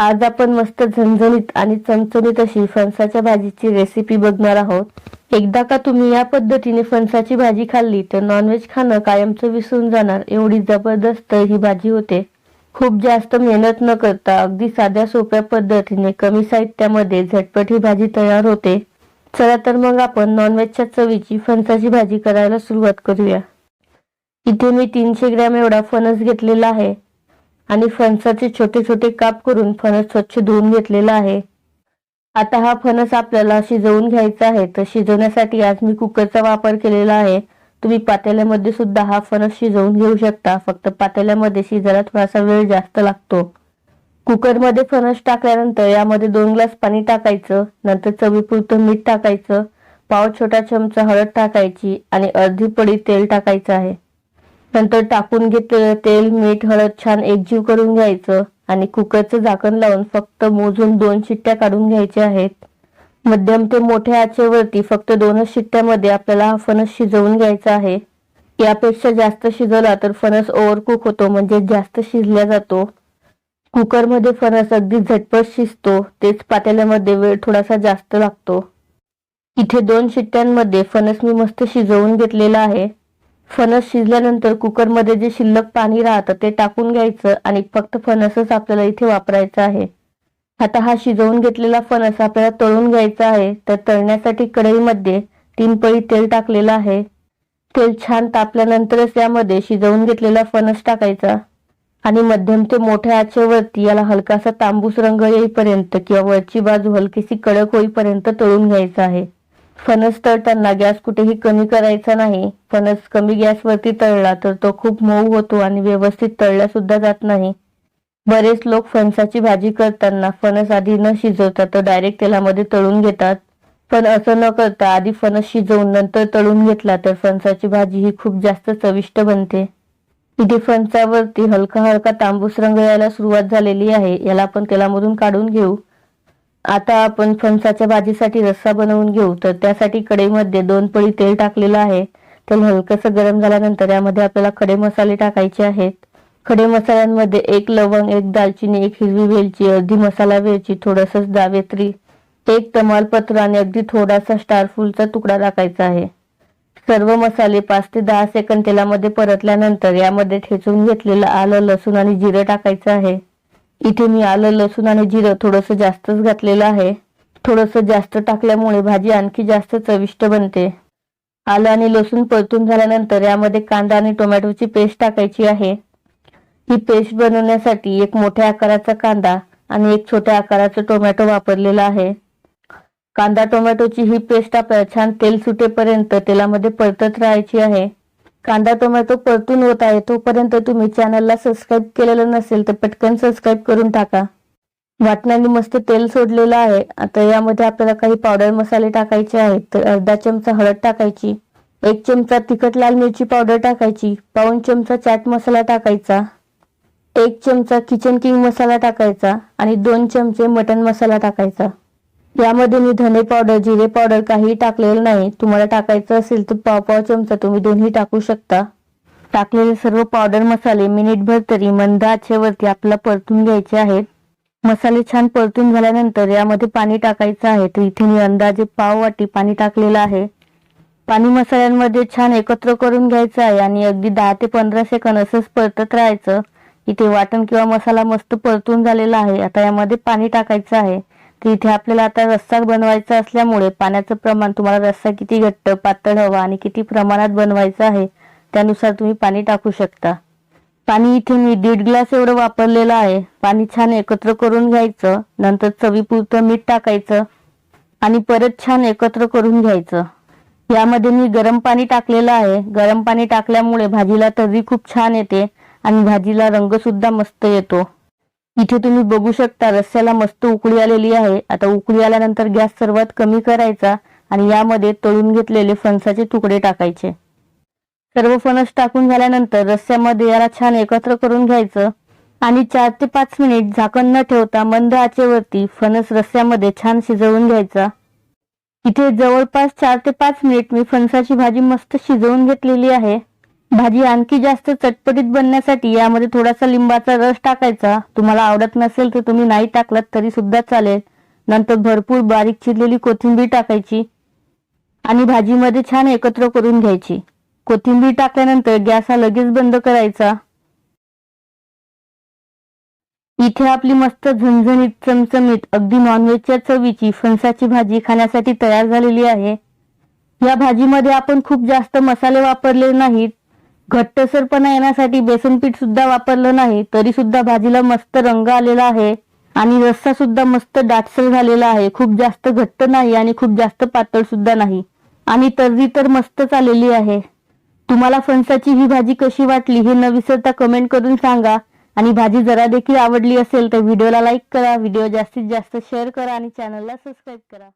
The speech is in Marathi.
आज आपण मस्त झणझणीत आणि चमचणीत अशी फणसाच्या भाजीची रेसिपी बघणार आहोत. एकदा का तुम्ही या पद्धतीने फणसाची भाजी खाल्ली तर नॉनव्हेज खाणं कायमचं विसरून जाणार. एवढी जबरदस्त ही भाजी होते. खूप जास्त मेहनत न करता अगदी साध्या सोप्या पद्धतीने कमी साहित्यामध्ये झटपट ही भाजी तयार होते. चला तर मग आपण नॉनव्हेजच्या चवीची फणसाची भाजी करायला सुरुवात करूया. इथे मी तीनशे ग्रॅम एवढा फणस घेतलेला आहे. आणि फणसाचे छोटे छोटे काप करून फणस स्वच्छ धुवून घेतलेला आहे. आता हा फणस आपल्याला शिजवून घ्यायचा आहे. तर शिजवण्यासाठी आज मी कुकरचा वापर केलेला आहे. तुम्ही पातेल्यामध्ये सुद्धा हा फणस शिजवून घेऊ शकता. फक्त पातेल्यामध्ये शिजायला थोडासा वेळ जास्त लागतो. कुकरमध्ये फणस टाकल्यानंतर यामध्ये दोन ग्लास पाणी टाकायचं नंतर चवीपुरतं मीठ टाकायचं पाव छोटा चमचा हळद टाकायची आणि अर्धी पडी तेल टाकायचं आहे. नंतर टाकून घेतलेलं तेल मीठ हळद छान एकजीव करून घ्यायचं आणि कुकरचं झाकण लावून फक्त मोजून दोन शिट्ट्या काढून घ्यायच्या आहेत. मध्यम ते मोठ्या आचेवरती फक्त दोनच शिट्ट्यामध्ये आपल्याला हा फणस शिजवून घ्यायचा आहे. यापेक्षा जास्त शिजवला तर फणस ओव्हरकुक होतो म्हणजे जास्त शिजला जातो. कुकरमध्ये फणस अगदी झटपट शिजतो तेच पातेल्यामध्ये वेळ थोडासा जास्त लागतो. इथे दोन शिट्ट्यांमध्ये फणस मी मस्त शिजवून घेतलेला आहे. फणस शिजल्यानंतर कुकरमध्ये जे शिल्लक पाणी राहतं ते टाकून घ्यायचं आणि फक्त फणसच आपल्याला इथे वापरायचा आहे. आता हा शिजवून घेतलेला फणस आपल्याला तळून घ्यायचा आहे. तर तळण्यासाठी कढईमध्ये तीन पळी तेल टाकलेलं आहे. तेल छान तापल्यानंतरच यामध्ये शिजवून घेतलेला फणस टाकायचा आणि मध्यम ते मोठ्या आचेवरती याला हलकासा तांबूस रंग येईपर्यंत किंवा वरची बाजू हलकीशी कडक होईपर्यंत तळून घ्यायचा आहे. फणस तळताना गॅस कुठेही कमी करायचा नाही. फणस कमी गॅसवरती तळला तर तो खूप मऊ होतो आणि व्यवस्थित तळला सुद्धा जात नाही. बरेच लोक फणसाची भाजी करताना फणस आधी न शिजवता तर डायरेक्ट तेलामध्ये तळून घेतात. पण असं न करता आधी फणस शिजवून नंतर तळून घेतला तर फणसाची भाजी ही खूप जास्त चविष्ट बनते. इथे फणसावरती हलका हलका तांबूस रंग यायला सुरुवात झालेली आहे. याला आपण तेलामधून काढून घेऊ. आता आपण फणसाच्या भाजीसाठी रस्सा बनवून घेऊ. तर त्यासाठी कढईमध्ये दोन पळी तेल टाकलेलं आहे. तेल हलकंसं गरम झाल्यानंतर यामध्ये आपल्याला खडे मसाले टाकायचे आहेत. खडे मसाल्यांमध्ये एक लवंग एक दालचिनी एक हिरवी वेलची अर्धी मसाला वेलची थोडस जावेत्री एक तमालपत्र आणि अगदी थोडासा स्टारफूलचा तुकडा टाकायचा आहे. सर्व मसाले पाच ते दहा सेकंद तेलामध्ये परतल्यानंतर यामध्ये ठेचून घेतलेलं आलं लसूण आणि जिरं टाकायचं आहे. इथे मी आलं लसूण आणि जिरं थोडंसं जास्तच घातलेलं आहे. थोडंसं जास्त टाकल्यामुळे भाजी आणखी जास्त चविष्ट बनते. आलं आणि लसूण परतून झाल्यानंतर यामध्ये कांदा आणि टोमॅटोची पेस्ट टाकायची आहे. ही पेस्ट बनवण्यासाठी एक मोठ्या आकाराचा कांदा आणि एक छोट्या आकाराचा टोमॅटो वापरलेला आहे. कांदा टोमॅटोची ही पेस्ट आपल्याला छान तेल सुटेपर्यंत तेलामध्ये परतत राहायची आहे. कांदा टोमॅटो परतून होत आहे. तोपर्यंत तुम्ही चॅनलला सबस्क्राईब केलेलं नसेल तर पटकन सबस्क्राईब करून टाका. वाटण्याने मस्त तेल सोडलेलं आहे. आता यामध्ये आपल्याला काही पावडर मसाले टाकायचे आहेत. तर अर्धा चमचा हळद टाकायची एक चमचा तिखट लाल मिरची पावडर टाकायची पाऊन चमचा चाट मसाला टाकायचा एक चमचा किचन किंग मसाला टाकायचा आणि दोन चमचे मटन मसाला टाकायचा. यामध्ये मी धने पावडर जिरे पावडर काही टाकलेलं नाही. तुम्हाला टाकायचं असेल तर पाव पाव चमचा तुम्ही दोन्ही टाकू शकता. टाकलेले सर्व पावडर मसाले मिनिटभर तरी मंद आचेवरती आपल्याला परतून घ्यायचे आहेत. मसाले छान परतून झाल्यानंतर यामध्ये पाणी टाकायचं आहे. तर इथे मी अंदाजे पाव वाटी पाणी टाकलेलं आहे. पाणी मसाल्यांमध्ये छान एकत्र करून घ्यायचं आहे आणि अगदी दहा ते पंधरा सेकंद असंच परतत राहायचं. इथे वाटण किंवा मसाला मस्त परतून झालेला आहे. आता यामध्ये पाणी टाकायचं आहे. तर इथे आपल्याला आता रस्सा बनवायचा असल्यामुळे पाण्याचं प्रमाण तुम्हाला रस्सा किती घट्ट पातळ हवा आणि किती प्रमाणात बनवायचा आहे त्यानुसार तुम्ही पाणी टाकू शकता. पाणी इथे मी दीड ग्लास एवढं वापरलेलं आहे. पाणी छान एकत्र करून घ्यायचं नंतर चवीपुरतं मीठ टाकायचं आणि परत छान एकत्र करून घ्यायचं. यामध्ये मी गरम पाणी टाकलेलं आहे. गरम पाणी टाकल्यामुळे भाजीला तर्री खूप छान येते आणि भाजीला रंग सुद्धा मस्त येतो. इथे तुम्ही बघू शकता रस्स्याला मस्त उकळी आलेली आहे. आता उकळी आल्यानंतर गॅस सर्वात कमी करायचा आणि यामध्ये तळून घेतलेले फणसाचे तुकडे टाकायचे. सर्व फणस टाकून झाल्यानंतर रस्स्यामध्ये याला छान एकत्र करून घ्यायचं आणि चार ते पाच मिनिट झाकण न ठेवता मंद आचेवरती फणस रस्स्यामध्ये छान शिजवून घ्यायचा. इथे जवळपास चार ते पाच मिनिट मी फणसाची भाजी मस्त शिजवून घेतलेली आहे. भाजी आणखी जास्त चटपटीत बनण्यासाठी यामध्ये थोडासा लिंबाचा रस टाकायचा. तुम्हाला आवडत नसेल तर तुम्ही नाही टाकलात तरी सुद्धा चालेल. नंतर भरपूर बारीक चिरलेली कोथिंबीर टाकायची आणि भाजीमध्ये छान एकत्र करून घ्यायची. कोथिंबीर टाकल्यानंतर गॅस हा लगेच बंद करायचा. इथे आपली मस्त झणझणीत चमचमीत अगदी नॉनव्हेजच्या चवीची फणसाची भाजी खाण्यासाठी तयार झालेली आहे. या भाजीमध्ये आपण खूप जास्त मसाले वापरले नाहीत. घट्टसरपणा येण्यासाठी बेसन पीठ सुद्धा वापरलं नाही तरी सुद्धा भाजीला मस्त रंग आलेला आहे आणि रस्सा सुद्धा मस्त दाटसर झालेला आहे. खूप जास्त घट्ट नाही आणि खूप जास्त पातळ सुद्धा नाही. आणि तर्री तर मस्तच आलेली आहे. तुम्हाला फणसाची ही भाजी कशी वाटली हे न विसरता कमेंट करून सांगा. आणि भाजी जरा देखील आवडली असेल तर व्हिडिओला लाईक करा व्हिडिओ जास्तीत जास्त शेअर करा आणि चॅनलला सबस्क्राईब करा.